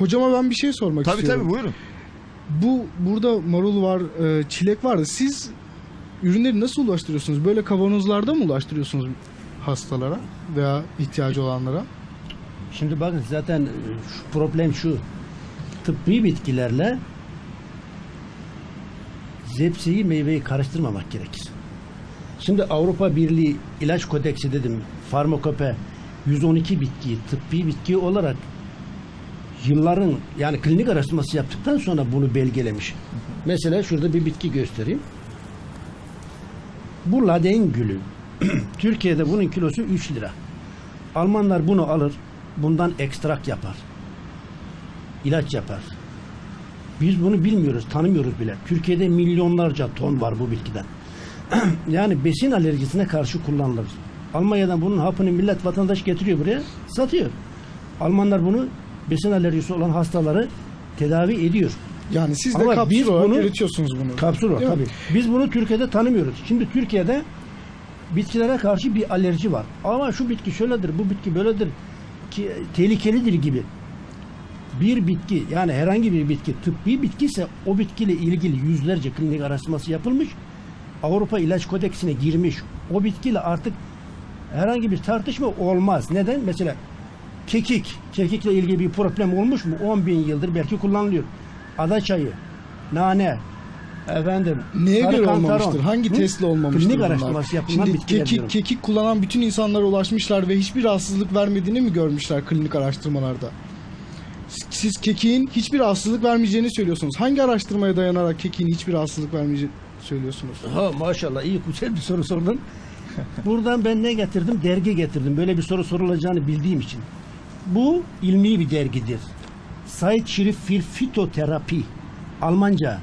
Hocama ben bir şey sormak Tabii istiyorum. tabii buyurun. Bu burada marul var, e, çilek var siz ürünleri nasıl ulaştırıyorsunuz? Böyle kavanozlarda mı ulaştırıyorsunuz hastalara veya ihtiyacı olanlara? Şimdi bakın zaten e, şu problem şu. Tıbbi bitkilerle zepseyi meyveyi karıştırmamak gerekir. Şimdi Avrupa Birliği ilaç kodeksi dedim. Farmakope 112 bitkiyi tıbbi bitki olarak yılların yani klinik araştırması yaptıktan sonra bunu belgelemiş. Mesela şurada bir bitki göstereyim. Bu laden gülü. Türkiye'de bunun kilosu 3 lira. Almanlar bunu alır, bundan ekstrak yapar. İlaç yapar. Biz bunu bilmiyoruz, tanımıyoruz bile. Türkiye'de milyonlarca ton var bu bitkiden. yani besin alerjisine karşı kullanılır. Almanya'dan bunun hapını millet vatandaş getiriyor buraya, satıyor. Almanlar bunu besin alerjisi olan hastaları tedavi ediyor. Yani siz de Ama kapsül biz olarak bunu- üretiyorsunuz bunu. Kapsül var Değil mi? tabii. Biz bunu Türkiye'de tanımıyoruz. Şimdi Türkiye'de bitkilere karşı bir alerji var. Ama şu bitki şöyledir, bu bitki böyledir ki tehlikelidir gibi. Bir bitki yani herhangi bir bitki tıbbi bitki ise o bitkiyle ilgili yüzlerce klinik araştırması yapılmış. Avrupa İlaç Kodeksine girmiş. O bitkiyle artık herhangi bir tartışma olmaz. Neden? Mesela kekik. Kekikle ilgili bir problem olmuş mu? 10 bin yıldır belki kullanılıyor. Ada çayı, nane, efendim, Neye göre kantaron. olmamıştır? Hangi Hı? testle olmamıştır Klinik bunlar? araştırması yapılan Şimdi bitkiler diyorum. kekik, kekik kullanan bütün insanlara ulaşmışlar ve hiçbir rahatsızlık vermediğini mi görmüşler klinik araştırmalarda? Siz kekiğin hiçbir rahatsızlık vermeyeceğini söylüyorsunuz. Hangi araştırmaya dayanarak kekiğin hiçbir rahatsızlık vermeyeceğini söylüyorsunuz? Ha maşallah iyi güzel bir soru sordun. Buradan ben ne getirdim? Dergi getirdim. Böyle bir soru sorulacağını bildiğim için. Bu ilmi bir dergidir. Said Şerif Fil Fitoterapi. Almanca.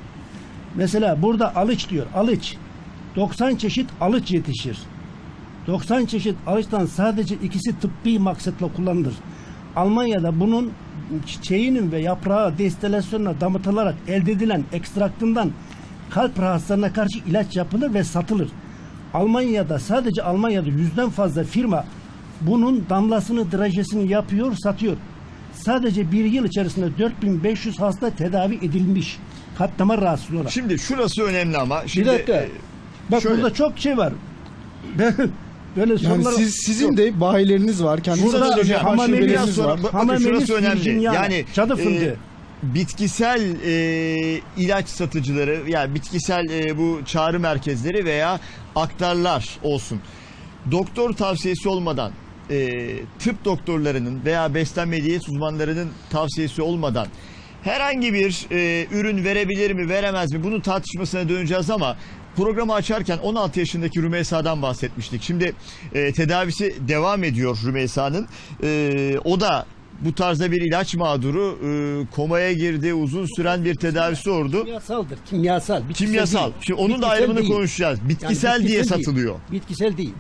Mesela burada alıç diyor. Alıç. 90 çeşit alıç yetişir. 90 çeşit alıçtan sadece ikisi tıbbi maksatla kullanılır. Almanya'da bunun çiçeğinin ve yaprağı destilasyonla damıtılarak elde edilen ekstraktından kalp rahatsızlarına karşı ilaç yapılır ve satılır. Almanya'da sadece Almanya'da yüzden fazla firma bunun damlasını, drajesini yapıyor, satıyor. Sadece bir yıl içerisinde 4500 hasta tedavi edilmiş. Kalp damar rahatsızlığı olarak. Şimdi şurası önemli ama. Bir Şimdi, dakika. e, Bak şöyle. burada çok şey var. Ben böyle Yani sorular... siz, sizin de bayileriniz var. Kendi Şurada satış hocam, yapan hamameli şubeleriniz biraz sonra var. bakın şurası önemli. Yani cadı e, fındığı. bitkisel e, ilaç satıcıları yani bitkisel e, bu çağrı merkezleri veya aktarlar olsun. Doktor tavsiyesi olmadan e, tıp doktorlarının veya beslenme diyet uzmanlarının tavsiyesi olmadan herhangi bir e, ürün verebilir mi veremez mi bunun tartışmasına döneceğiz ama programı açarken 16 yaşındaki Rümeysa'dan bahsetmiştik. Şimdi e, tedavisi devam ediyor Rümeysa'nın. E, o da bu tarzda bir ilaç mağduru e, komaya girdi uzun süren bir tedavisi oldu. Kimyasaldır. Kimyasal. bitkisel Kimyasal. değil. Şimdi onun da Bitkisel ayrımını değil. konuşacağız. Yani Bitkisel diye değil. satılıyor. Bitkisel değil.